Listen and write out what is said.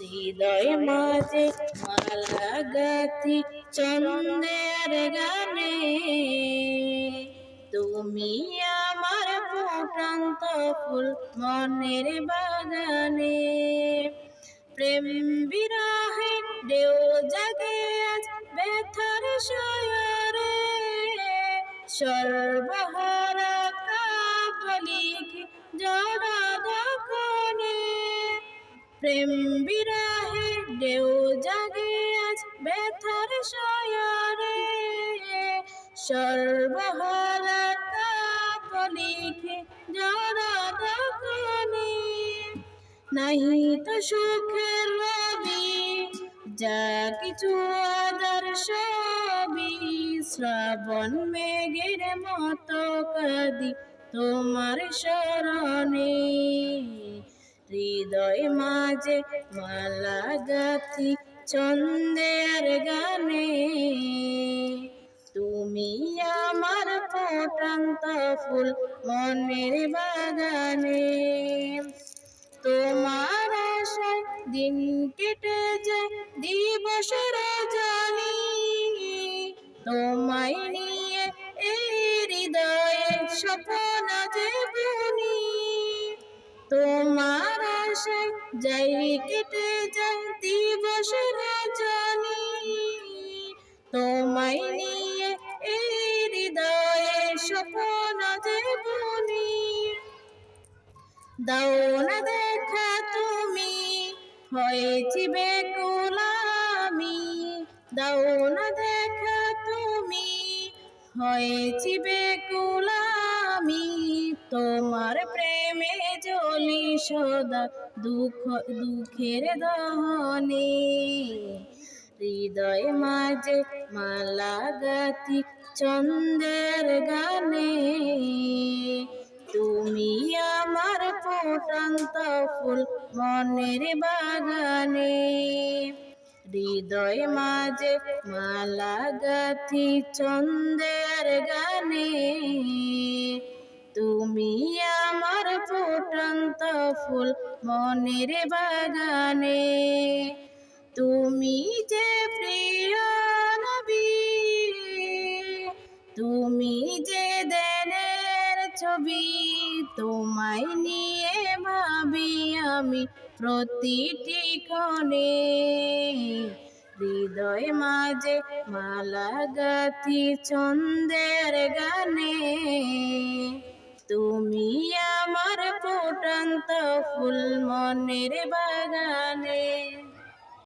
হৃদয় মাঝে মালা গাথি চন্দের গানে। তুমি আমার ফুটন্ত ফুল মনের বাগানে। প্রেম বিরাহে ঢেউ জাগে আজ ব্যথার সয়রে সর্বহারা কাপলিকি জড়া দখনে প্রেম বিরাহে ঢেউ জাগে আজ ব্যথার সয়রে। সর্বহারা কাপলিকি জড়া দখনে নাহি তো সুখের রবি, যা কিছু আদর্শ শ্রাবণ মেঘের মতো কাদি তোমার স্মরণে হৃদয় মাঝে মালা গাথি ছন্দের গানে। তুমি আমার ফোটান্ত ফুল মনের বাগানে। তোমার আশায় দিন কেটে যায়, দিবস রজনী। তোমায় নিয়ে এই হৃদয়ে স্বপ্ন যে যাই কেটে যায় দিবস রজনী। তোমায় নিয়ে এই হৃদয়ে স্বপ্ন যে দাও না দেখা তুমি হয়েছি বেকুলামি দাও না দেখা তুমি হয়েছি বেকুলামি তোমার প্রেমে সদা দুঃখ, দুঃখের দহনে। হৃদয় মাঝে মালা গাতি চন্দের গানে। তুমি আমার ফুটন্ত ফুল মনের বাগানে। হৃদয় মাঝে মালা গাথি চন্দের গানে। ফুল মনের বাগানে। তুমি যে প্রিয় নবী, তুমি যে দেনের ছবি, তোমায় নিয়ে ভাবি আমি প্রতিটি ক্ষণে। হৃদয় মাঝে মালা গাথি ছন্দের গানে। তুমি আমার ফুল মনের বাগানে।